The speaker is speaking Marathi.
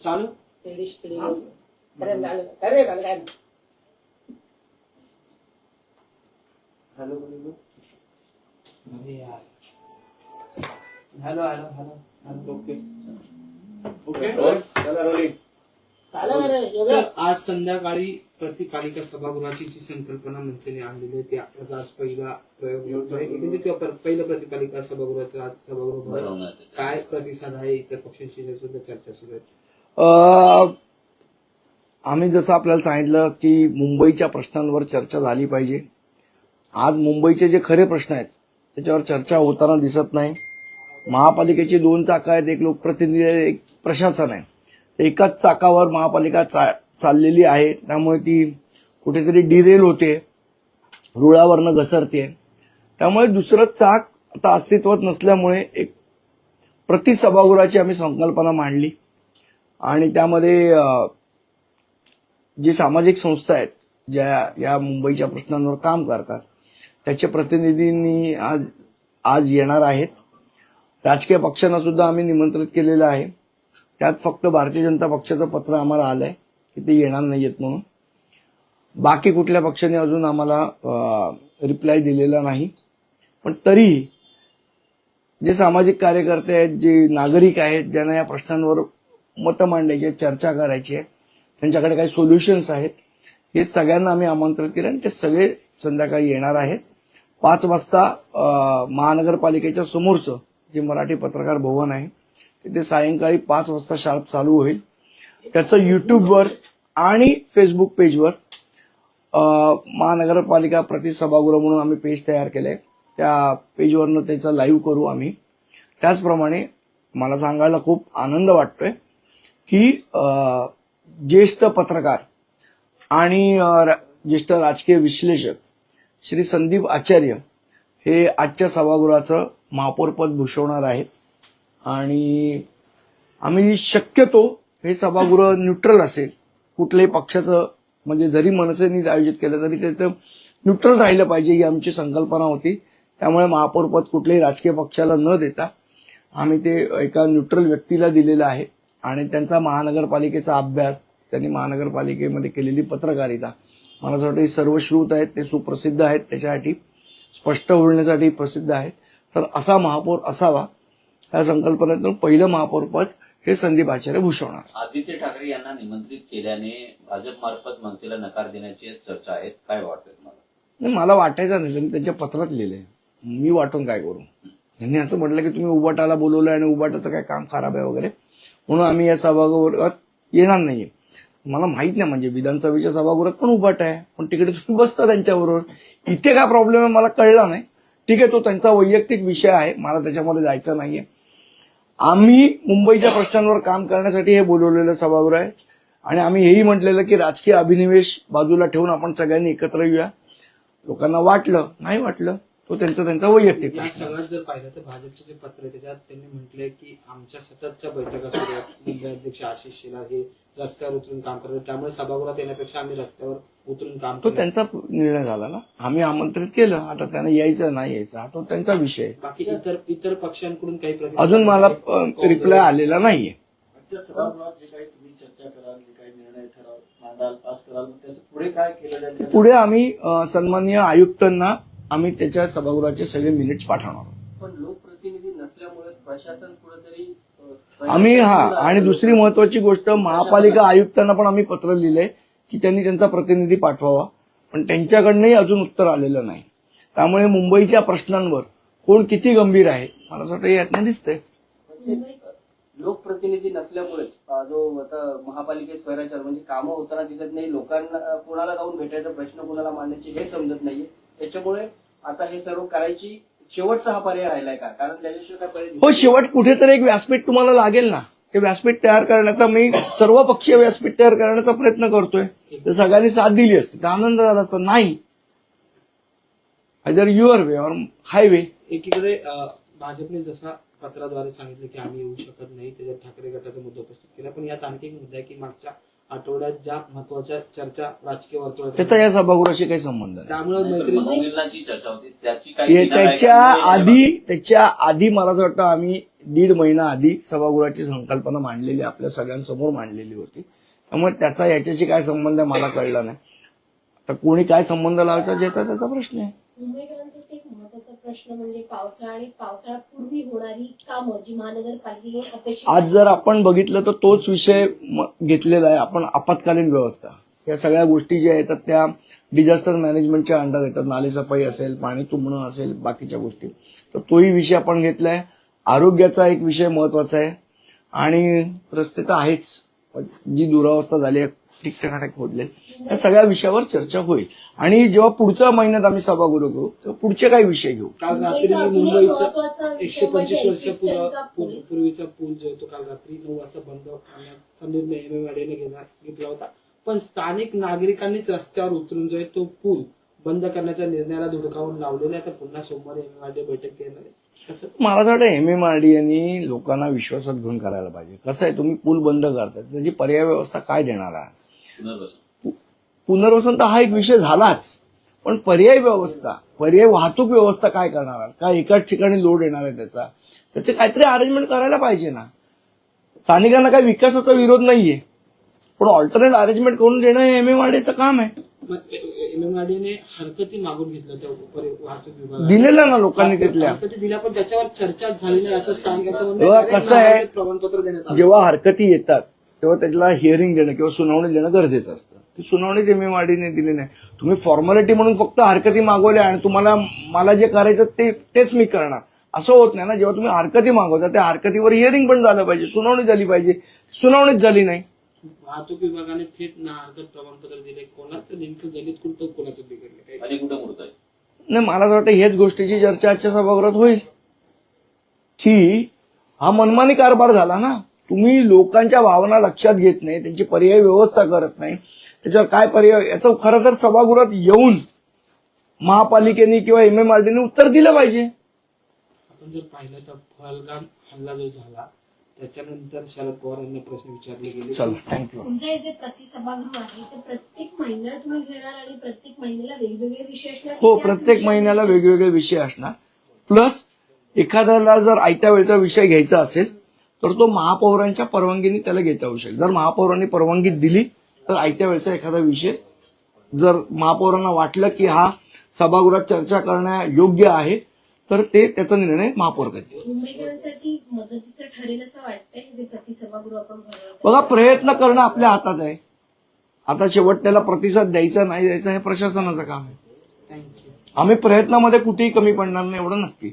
चालू? Hello hello hello hello. Okay. Okay? Sir आज संध्याकाळी प्रतिपालिका सभागृहाची जी संकल्पना मनसेने आणलेली आहे त्याचा आज पहिला प्रयोग आहे. किंवा पहिलं प्रतिपालिका सभागृहाचं आज सभागृह. काय प्रतिसाद आहे? इतर पक्षांशी सुद्धा चर्चा सुरू आहे. अ, आम्ही जसं आपल्याला सांगितलं की मुंबईच्या प्रश्नांवर चर्चा झाली पाहिजे. आज मुंबईचे जे खरे प्रश्न आहेत त्याच्यावर चर्चा होताना दिसत नाही. महापालिकेची दोन चाकं आहेत एक लोकप्रतिनिधी आहे एक प्रशासन आहे. एकाच चाकावर महापालिका चा- चाललेली आहे. त्यामुळे ती कुठेतरी डिरेल होते. रुळावरनं घसरते. त्यामुळे दुसरं चाक आता अस्तित्वात नसल्यामुळे एक प्रतिसभागृहाची आम्ही संकल्पना मांडली. आणि त्यामध्ये जे सामाजिक संस्था आहेत ज्या या मुंबईच्या प्रश्नांवर काम करतात त्याचे प्रतिनिधींनी आज आज येणार आहेत. राजकीय पक्षांना सुद्धा आम्ही निमंत्रित केलेलं आहे. त्यात फक्त भारतीय जनता पक्षाचं पत्र आम्हाला आलं आहे की ते येणार नाहीयेत म्हणून. बाकी कुठल्या पक्षाने अजून आम्हाला रिप्लाय दिलेला नाही. पण तरीही जे सामाजिक कार्यकर्ते आहेत जे नागरिक आहेत ज्यांना या प्रश्नांवर मतं मांडायची आहेत, चर्चा करायची आहे त्यांच्याकडे काही सोल्युशन्स आहेत हे सगळ्यांना आम्ही आमंत्रित केलं आणि ते सगळे संध्याकाळी येणार आहेत. पाच वाजता महानगरपालिकेच्या समोरचं जे मराठी पत्रकार भवन आहे तिथे सायंकाळी पाच वाजता शार्प चालू होईल. त्याचं युट्यूबवर आणि फेसबुक पेजवर महानगरपालिका महानगरपालिका प्रतिसभागृह म्हणून आम्ही पेज तयार केले त्या पेजवरनं त्याचं लाईव्ह करू आम्ही. त्याचप्रमाणे मला सांगायला खूप आनंद वाटतोय की ज्येष्ठ पत्रकार आणि ज्येष्ठ राजकीय विश्लेषक श्री संदीप आचार्य हे आजच्या सभागृहाचं महापौरपद भूषवणार आहेत. आणि आम्ही शक्यतो हे सभागृह न्यूट्रल असेल कुठल्याही पक्षाचं म्हणजे जरी मनसेने आयोजित केलं तरी त्याचं न्यूट्रल राहिलं पाहिजे ही आमची संकल्पना होती. त्यामुळे महापौरपद कुठल्याही राजकीय पक्षाला न देता आम्ही ते एका न्यूट्रल व्यक्तीला दिलेलं आहे. आणि त्यांचा महानगरपालिकेचा अभ्यास त्यांनी महानगरपालिकेमध्ये केलेली पत्रकारिता मला असं वाटतं सर्व सर्वश्रुत आहेत ते सुप्रसिद्ध आहेत त्याच्यासाठी स्पष्ट बोलण्यासाठी प्रसिद्ध आहेत. तर असा महापौर असावा या संकल्पनेतून पहिलं महापौरपद हे संदीप आचार्य भूषवणार. आदित्य ठाकरे यांना निमंत्रित केल्याने भाजपमार्फत मनसेला नकार देण्याची चर्चा आहे काय वाटतं तुम्हाला? नाही मला वाटायचं नाही. त्यांनी त्यांच्या पत्रात लिहिलंय. मी वाटून काय करू? त्यांनी असं म्हटलं की तुम्ही उबाटाला बोलवलं आणि उबाटाचं काय काम खराब आहे वगैरे? म्हणून आम्ही या सभागृहात येणार नाहीये. मला माहीत नाही म्हणजे विधानसभेच्या सभागृहात पण उभाट आहे. पण तिकडे तुम्ही बसता त्यांच्याबरोबर. इथे काय प्रॉब्लेम आहे मला कळला नाही. ठीक आहे तो त्यांचा वैयक्तिक विषय आहे. मला त्याच्यामध्ये जायचं नाहीये. आम्ही मुंबईच्या प्रश्नांवर काम करण्यासाठी हे बोलवलेलं सभागृह आहे. आणि आम्ही हेही म्हटलेलं की राजकीय अभिनिवेश बाजूला ठेवून आपण सगळ्यांनी एकत्र येऊया. लोकांना वाटलं नाही वाटलं तो त्यांचा त्यांचा वैयक्तिक. सगळ्यात जर पाहिलं तर भाजपचे जे पत्र आहे त्याच्यात त्यांनी म्हटलंय की आमच्या सततच्या बैठका सुरू मुंबई अध्यक्ष आशिष शेलार हे रस्त्यावर उतरून काम करतात त्यामुळे सभागृहात येण्यापेक्षा आम्ही रस्त्यावर उतरून काम तो. त्यांचा निर्णय झाला ना आम्ही आमंत्रित केलं आता त्यांना यायचं नाही यायचं हा तो त्यांचा विषय आहे. बाकी इतर इतर पक्षांकडून काही प्रतिसाद अजून मला रिप्लाय आलेला नाहीये आजच्या सभागृहात जे काही तुम्ही चर्चा कराल जे काही निर्णय ठराव मांडाल पास कराल मग त्याचं पुढे काय केलं जाईल त्याचं- पुढे आम्ही अं, सन्माननीय आयुक्तांना आम्ही त्याच्या सभागृहाचे सगळे मिनिट्स पाठवणार आहोत. पण लोकप्रतिनिधी नसल्यामुळे प्रशासन कुठेतरी अ, आम्ही हा आणि दुसरी महत्वाची गोष्ट महापालिका आयुक्तांना पण आम्ही पत्र लिहिलंय की त्यांनी त्यांचा प्रतिनिधी पाठवावा. पण त्यांच्याकडनंही अजून उत्तर आलेलं नाही. त्यामुळे मुंबईच्या प्रश्नांवर कोण किती गंभीर आहे मला असं वाटतं यातनं दिसतंय. म्हणजे लोकप्रतिनिधी नसल्यामुळेच अ, जो आता महापालिकेत स्वैराचार म्हणजे कामं होताना दिसत नाही लोकांना कोणाला जाऊन भेटायचा प्रश्न कोणाला मांडायचे हे समजत नाहीये. त्याच्यामुळे आता हे सर्व करायची शेवटचा हा पर्याय राहिलाय का? कारण त्याच्याशिवाय काय पर्याय हो. शेवट कुठेतरी एक व्यासपीठ तुम्हाला लागेल ना. ते व्यासपीठ तयार करण्याचा मी सर्व पक्षीय व्यासपीठ तयार करण्याचा प्रयत्न करतोय. तर सगळ्यांनी साथ दिली असती. तर आनंद झाला असता नाही. आयदर युअर वे और हायवे एकीकडे अं, भाजपने जसा पत्राद्वारे सांगितलं की आम्ही येऊ शकत नाही त्याच्यात ठाकरे गटाचा मुद्दा उपस्थित केला. पण यात आणखी एक मुद्दा आहे की मागच्या आठवड्यात ज्या महत्त्वाच्या चर्चा राजकीय वर्तुळात त्याचा या सभागृहाशी काही संबंध नाही. त्यामुळे मैत्री चर्चा होती. त्याची काही हे त्याच्या का? आधी त्याच्या आधी मला असं वाटतं आम्ही दीड महिना आधी सभागृहाची संकल्पना मांडलेली आपल्या सगळ्यांसमोर मांडलेली होती. त्यामुळे त्याचा याच्याशी काय संबंध आहे मला कळला नाही. आता कोणी काय संबंध लावायचा ज्याचा त्याचा प्रश्न आहे. महत्त्वाचा प्रश्न म्हणजे पावसाळा आणि पावसाळ्यापूर्वी होणारी कामं जी महानगरपालिकेने अपेक्षित आज जर आपण बघितलं तर तोच विषय म- घेतलेला आहे. आपण आपत्कालीन व्यवस्था. या सगळ्या गोष्टी ज्या येतात त्या डिझास्टर मॅनेजमेंटच्या अंडर येतात. नालेसफाई असेल पाणी तुंबणं असेल बाकीच्या गोष्टी. तर तोही विषय आपण घेतलाय. आरोग्याचा एक विषय महत्त्वाचा आहे. आणि रस्ते तर आहेच. जी दुरावस्था झाली आहे ठिकठिकाणी खोदले. या सगळ्या विषयावर चर्चा होईल. आणि जेव्हा पुढच्या महिन्यात आम्ही सभागृह घेऊ तेव्हा पुढचे काही विषय घेऊ. काल रात्री मुंबईचा एकशे पंचवीस म्हणजे वर्ष चा पूल. पूर्वीचा पूल जो आहे तो काल रात्री नऊ वाजता बंद करण्याचा निर्णय एमएमआरडीने घेतला होता. पण स्थानिक नागरिकांनीच रस्त्यावर उतरून जो आहे तो पूल बंद करण्याच्या निर्णयाला धुडकावून लावलेला आहे तर पुन्हा सोमवारी एमएमआरडी बैठक घेणार आहे. मला असं वाटतं एमएमआरडी यांनी लोकांना विश्वासात घेऊन करायला पाहिजे. कसं आहे तुम्ही पूल बंद करताय त्याची पर्याय व्यवस्था काय देणार आहे पुनर्वसन. पुनर्वसन तर हा एक विषय झालाच. पण पर्याय व्यवस्था पर्याय वाहतूक व्यवस्था काय करणार आहात? का एकाच ठिकाणी लोड येणार आहे त्याचा? त्याचे काहीतरी अरेंजमेंट करायला पाहिजे ना. स्थानिकांना काही विकासाचा विरोध नाहीये. पण ऑल्टरनेट अरेंजमेंट करून देणं हे एमएमआरडीचं काम आहे. एमएमआरडीने हरकती मागून घेतल्या त्या वाहतूक दिलेल्या ना लोकांनी तिथल्या. हरकती दिल्या पण त्याच्यावर चर्चा झाली नाही असं स्थानिकांचं. कसं आहे? प्रमाणपत्र देण्यात आलं? जेव्हा हरकती येतात तेव्हा त्याला हिअरिंग देणं किंवा सुनावणी देणं गरजेचं असतं. ती सुनावणीच एमएमआरडीने दिली नाही. तुम्ही फॉर्मॅलिटी म्हणून फक्त हरकती मागवल्या आणि तुम्हाला मला जे करायचं ते तेच मी करणार. असं होत नाही ना. जेव्हा तुम्ही हरकती मागवता त्या हरकतीवर हिअरिंग पण झालं पाहिजे सुनावणी झाली पाहिजे. सुनावणीच झाली नाही. वाहतूक विभागाने थेट ना हरकत प्रमाणपत्र दिले. कोणाचं नेमकं गणित कुठं कोणाचं बिघडलं? आणि कुठे नाही मला असं वाटतं हेच गोष्टीची चर्चा आजच्या सभागृहात होईल. की हा मनमानी कारभार झाला ना. तुम्ही लोकांच्या भावना लक्षात घेत नाही त्यांची पर्याय व्यवस्था करत नाही. त्याच्यावर काय पर्याय? याचं खरं तर सभागृहात येऊन महापालिकेने किंवा एमएमआरडीने उत्तर दिलं पाहिजे. आपण जर पाहिलं तर पहलगाम हल्ला जो झाला त्याच्यानंतर शरद पवार यांना प्रश्न विचारले गेले. चला थँक्यू तुमच्या इथे प्रतिसभागृह आहे तर प्रत्येक महिन्याला तुम्ही घेणार आणि प्रत्येक महिन्याला वेगवेगळे विषय असणार. हो प्रत्येक विषयावर- महिन्याला वेगवेगळे विषय असणार. प्लस एखाद्याला जर आयत्या वेळचा विषय घ्यायचा असेल तर तो महापौरांच्या परवानगीने त्याला घेता येऊ शकेल. जर महापौरांनी परवानगी दिली तर आयत्या वेळचा एखादा विषय. जर महापौरांना वाटलं की हा सभागृहात चर्चा करण्या योग्य आहे तर ते त्याचा निर्णय महापौर करतील. बघा प्रयत्न करणं आपल्या हातात आहे. आता शेवट त्याला प्रतिसाद द्यायचा नाही द्यायचा हे प्रशासनाचं काम आहे. थँक्यू आम्ही प्रयत्नामध्ये कुठेही कमी पडणार नाही एवढं नक्की.